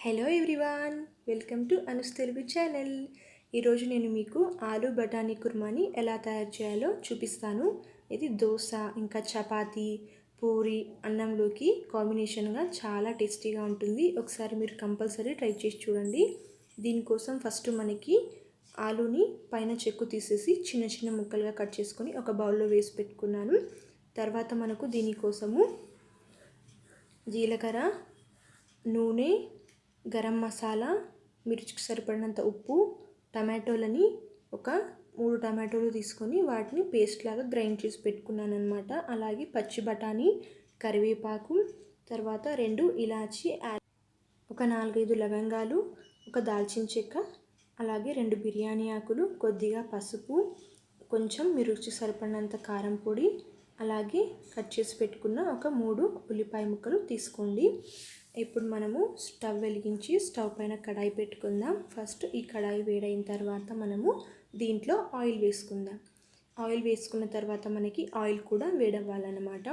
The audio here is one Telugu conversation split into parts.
Hello everyone welcome to Anu's Telugu channel ఈరోజు నేను మీకు ఆలు బఠానీ కుర్మాని ఎలా తయారు చేయాలో చూపిస్తాను. ఇది దోశ ఇంకా చపాతి పూరి అన్నంలోకి కాంబినేషన్గా చాలా టేస్టీగా ఉంటుంది. ఒకసారి మీరు కంపల్సరీ ట్రై చేసి చూడండి. దీనికోసం ఫస్ట్ మనకి ఆలుని పైన చెక్కు తీసేసి చిన్న చిన్న ముక్కలుగా కట్ చేసుకొని ఒక బౌల్లో వేసి పెట్టుకున్నాను. తర్వాత మనకు దీనికోసము జీలకర్ర నూనె గరం మసాలా మిర్చికి సరిపడినంత ఉప్పు టమాటోలని ఒక మూడు టమాటోలు తీసుకొని వాటిని పేస్ట్ లాగా గ్రైండ్ చేసి పెట్టుకున్నాను అనమాట అలాగే పచ్చి బఠానీ కరివేపాకు తర్వాత రెండు ఇలాచి ఒక నాలుగైదు లవంగాలు ఒక దాల్చిన చెక్క అలాగే రెండు బిర్యానీ ఆకులు కొద్దిగా పసుపు కొంచెం మీ రుచి సరిపడినంత కారం పొడి అలాగే కట్ చేసి పెట్టుకున్న ఒక మూడు ఉల్లిపాయ ముక్కలు తీసుకోండి. ఇప్పుడు మనము స్టవ్ వెలిగించి స్టవ్ పైన కడాయి పెట్టుకుందాం. ఫస్ట్ ఈ కడాయి వేడైన తర్వాత మనము దీంట్లో ఆయిల్ వేసుకుందాం. ఆయిల్ వేసుకున్న తర్వాత మనకి ఆయిల్ కూడా వేడవ్వాలన్నమాట.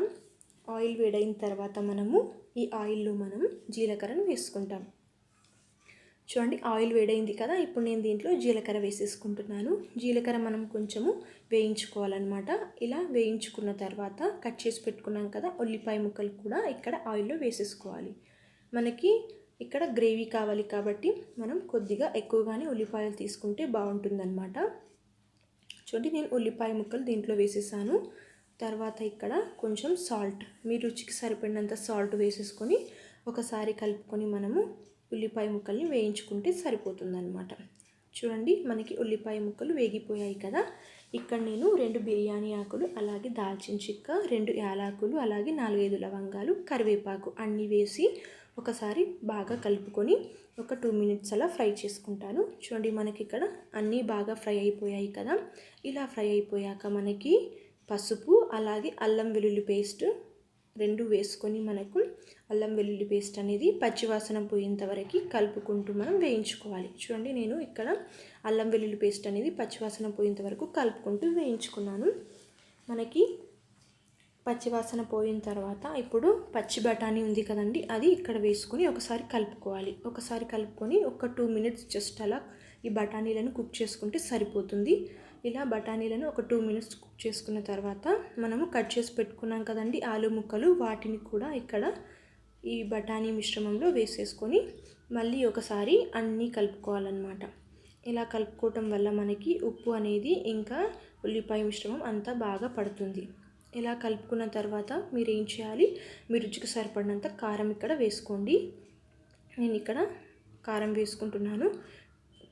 ఆయిల్ వేడైన తర్వాత మనము ఈ ఆయిల్లో మనం జీలకర్రను వేసుకుంటాం. చూడండి ఆయిల్ వేడైంది కదా ఇప్పుడు నేను దీంట్లో జీలకర్ర వేసేసుకుంటున్నాను. జీలకర్ర మనం కొంచెము వేయించుకోవాలన్నమాట. ఇలా వేయించుకున్న తర్వాత కట్ చేసి పెట్టుకున్నాం కదా ఉల్లిపాయ ముక్కలు కూడా ఇక్కడ ఆయిల్లో వేసేసుకోవాలి. మనకి ఇక్కడ గ్రేవీ కావాలి కాబట్టి మనం కొద్దిగా ఎక్కువగానే ఉల్లిపాయలు తీసుకుంటే బాగుంటుందన్నమాట. చూడండి నేను ఉల్లిపాయ ముక్కలు దీంట్లో వేసేసాను. తర్వాత ఇక్కడ కొంచెం సాల్ట్ మీ రుచికి సరిపడినంత సాల్ట్ వేసేసుకొని ఒకసారి కలుపుకొని మనము ఉల్లిపాయ ముక్కల్ని వేయించుకుంటే సరిపోతుందన్నమాట. చూడండి మనకి ఉల్లిపాయ ముక్కలు వేగిపోయాయి కదా. ఇక్కడ నేను రెండు బిర్యానీ ఆకులు అలాగే దాల్చిన చిక్క రెండు యాలాకులు అలాగే నాలుగైదు లవంగాలు కరివేపాకు అన్నీ వేసి ఒకసారి బాగా కలుపుకొని ఒక టూ మినిట్స్ అలా ఫ్రై చేసుకుంటాను. చూడండి మనకి ఇక్కడ అన్నీ బాగా ఫ్రై అయిపోయాయి కదా. ఇలా ఫ్రై అయిపోయాక మనకి పసుపు అలాగే అల్లం వెల్లుల్లి పేస్ట్ రెండు వేసుకొని మనకు అల్లం వెల్లుల్లి పేస్ట్ అనేది పచ్చివాసన పోయేంత వరకు కలుపుకుంటూ మనం వేయించుకోవాలి. చూడండి నేను ఇక్కడ అల్లం వెల్లుల్లి పేస్ట్ అనేది పచ్చివాసన పోయేంత వరకు కలుపుకుంటూ వేయించుకున్నాను. మనకి పచ్చివాసన పోయిన తర్వాత ఇప్పుడు పచ్చి బఠానీ ఉంది కదండి అది ఇక్కడ వేసుకొని ఒకసారి కలుపుకోవాలి. ఒకసారి కలుపుకొని ఒక టూ మినిట్స్ జస్ట్ అలా ఈ బఠానీలను కుక్ చేసుకుంటే సరిపోతుంది. ఇలా బఠానీలను ఒక టూ మినిట్స్ కుక్ చేసుకున్న తర్వాత మనము కట్ చేసి పెట్టుకున్నాం కదండి ఆలు ముక్కలు. వాటిని కూడా ఇక్కడ ఈ బఠానీ మిశ్రమంలో వేసేసుకొని మళ్ళీ ఒకసారి అన్నీ కలుపుకోవాలన్నమాట. ఇలా కలుపుకోవటం వల్ల మనకి ఉప్పు అనేది ఇంకా ఉల్లిపాయ మిశ్రమం అంతా బాగా పడుతుంది. ఇలా కలుపుకున్న తర్వాత మీరు ఏం చేయాలి? మీ రుచికి సరిపడినంత కారం ఇక్కడ వేసుకోండి. నేను ఇక్కడ కారం వేసుకుంటున్నాను.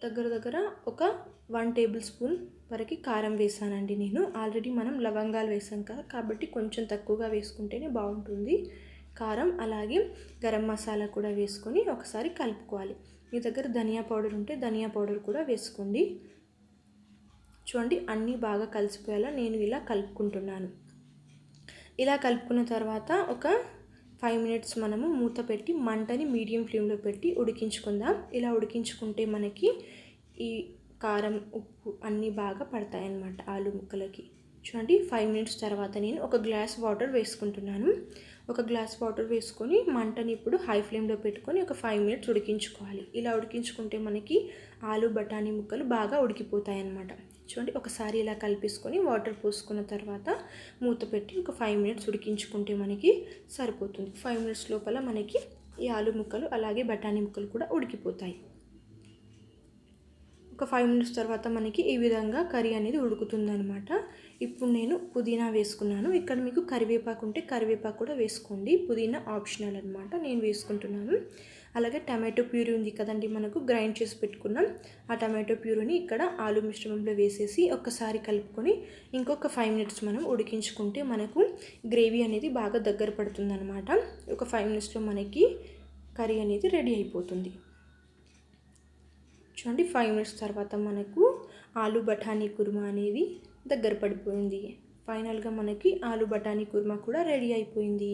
దగ్గర దగ్గర ఒక వన్ టేబుల్ స్పూన్ వరకు కారం వేసానండి నేను. ఆల్రెడీ మనం లవంగాలు వేసాం కదా కాబట్టి కొంచెం తక్కువగా వేసుకుంటేనే బాగుంటుంది. కారం అలాగే గరం మసాలా కూడా వేసుకొని ఒకసారి కలుపుకోవాలి. మీ దగ్గర ధనియా పౌడర్ ఉంటే ధనియా పౌడర్ కూడా వేసుకోండి. చూడండి అన్నీ బాగా కలిసిపోయేలా నేను ఇలా కలుపుకుంటున్నాను. ఇలా కలుపుకున్న తర్వాత ఒక ఫైవ్ మినిట్స్ మనము మూత పెట్టి మంటని మీడియం ఫ్లేమ్లో పెట్టి ఉడికించుకుందాం. ఇలా ఉడికించుకుంటే మనకి ఈ కారం ఉప్పు అన్నీ బాగా పడతాయి అన్నమాట ఆలు ముక్కలకి. చూడండి ఫైవ్ మినిట్స్ తర్వాత నేను ఒక గ్లాస్ వాటర్ వేసుకుంటున్నాను. ఒక గ్లాస్ వాటర్ వేసుకొని మంటని ఇప్పుడు హై ఫ్లేమ్లో పెట్టుకొని ఒక ఫైవ్ మినిట్స్ ఉడికించుకోవాలి. ఇలా ఉడికించుకుంటే మనకి ఆలు బఠానీ ముక్కలు బాగా ఉడికిపోతాయి అన్నమాట చూడండి ఒకసారి ఇలా కలిపేసుకొని వాటర్ పోసుకున్న తర్వాత మూత పెట్టి ఒక ఫైవ్ మినిట్స్ ఉడికించుకుంటే మనకి సరిపోతుంది. ఫైవ్ మినిట్స్ లోపల మనకి ఈ ఆలు ముక్కలు అలాగే బఠానీ ముక్కలు కూడా ఉడికిపోతాయి. ఒక ఫైవ్ మినిట్స్ తర్వాత మనకి ఈ విధంగా కర్రీ అనేది ఉడుకుతుందనమాట ఇప్పుడు నేను పుదీనా వేసుకున్నాను. ఇక్కడ మీకు కరివేపాకు ఉంటే కరివేపాకు కూడా వేసుకోండి. పుదీనా ఆప్షనల్ అనమాట నేను వేసుకుంటున్నాను. అలాగే టమాటో ప్యూరీ ఉంది కదండి మనకు గ్రైండ్ చేసి పెట్టుకున్నాం. ఆ టమాటో ప్యూరీని ఇక్కడ ఆలు మిశ్రమంలో వేసేసి ఒక్కసారి కలుపుకొని ఇంకొక ఫైవ్ మినిట్స్ మనం ఉడికించుకుంటే మనకు గ్రేవీ అనేది బాగా దగ్గర పడుతుందన్నమాట. ఒక ఫైవ్ మినిట్స్లో మనకి కర్రీ అనేది రెడీ అయిపోతుంది. చూడండి ఫైవ్ మినిట్స్ తర్వాత మనకు ఆలు బఠానీ కుర్మా అనేది దగ్గర పడిపోయింది. ఫైనల్గా మనకి ఆలు బఠానీ కుర్మా కూడా రెడీ అయిపోయింది.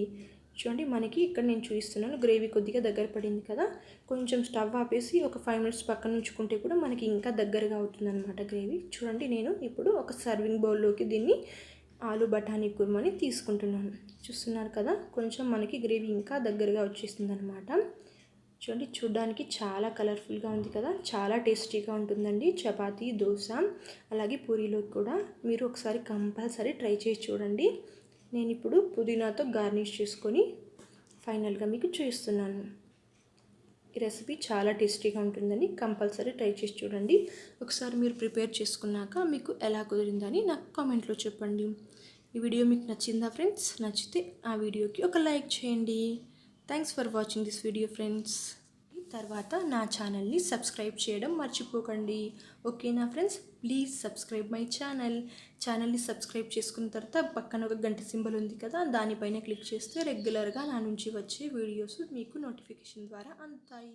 చూడండి మనకి ఇక్కడ నేను చూపిస్తున్నాను. గ్రేవీ కొద్దిగా దగ్గర పడింది కదా. కొంచెం స్టవ్ ఆపేసి ఒక ఫైవ్ మినిట్స్ పక్కన ఉంచుకుంటే కూడా మనకి ఇంకా దగ్గరగా అవుతుందన్నమాట గ్రేవీ. చూడండి నేను ఇప్పుడు ఒక సర్వింగ్ బౌల్లోకి దీన్ని ఆలు బఠానీ కుర్మాని తీసుకుంటున్నాను. చూస్తున్నారు కదా కొంచెం మనకి గ్రేవీ ఇంకా దగ్గరగా వచ్చేసింది అనమాట చూడండి చూడడానికి చాలా కలర్ఫుల్గా ఉంది కదా. చాలా టేస్టీగా ఉంటుందండి. చపాతీ దోశ అలాగే పూరీలోకి కూడా మీరు ఒకసారి కంపల్సరీ ట్రై చేసి చూడండి. నేను ఇప్పుడు పుదీనాతో గార్నిష్ చేసుకొని ఫైనల్గా మీకు చూపిస్తున్నాను. ఈ రెసిపీ చాలా టేస్టీగా ఉంటుందని కంపల్సరీ ట్రై చేసి చూడండి. ఒకసారి మీరు ప్రిపేర్ చేసుకున్నాక మీకు ఎలా కుదిరిందని నాకు కామెంట్లో చెప్పండి. ఈ వీడియో మీకు నచ్చిందా ఫ్రెండ్స్? నచ్చితే ఆ వీడియోకి ఒక లైక్ చేయండి. Thanks for watching this video friends తర్వాత నా ఛానల్ని సబ్స్క్రైబ్ చేయడం మర్చిపోకండి. ఓకేనా friends? Please subscribe my channel ఛానల్ని సబ్స్క్రైబ్ చేసుకున్న తర్వాత పక్కన ఒక గంట సింబల్ ఉంది కదా దానిపైన క్లిక్ చేస్తే రెగ్యులర్గా నా నుంచి వచ్చే వీడియోస్ మీకు నోటిఫికేషన్ ద్వారా అందుతాయి.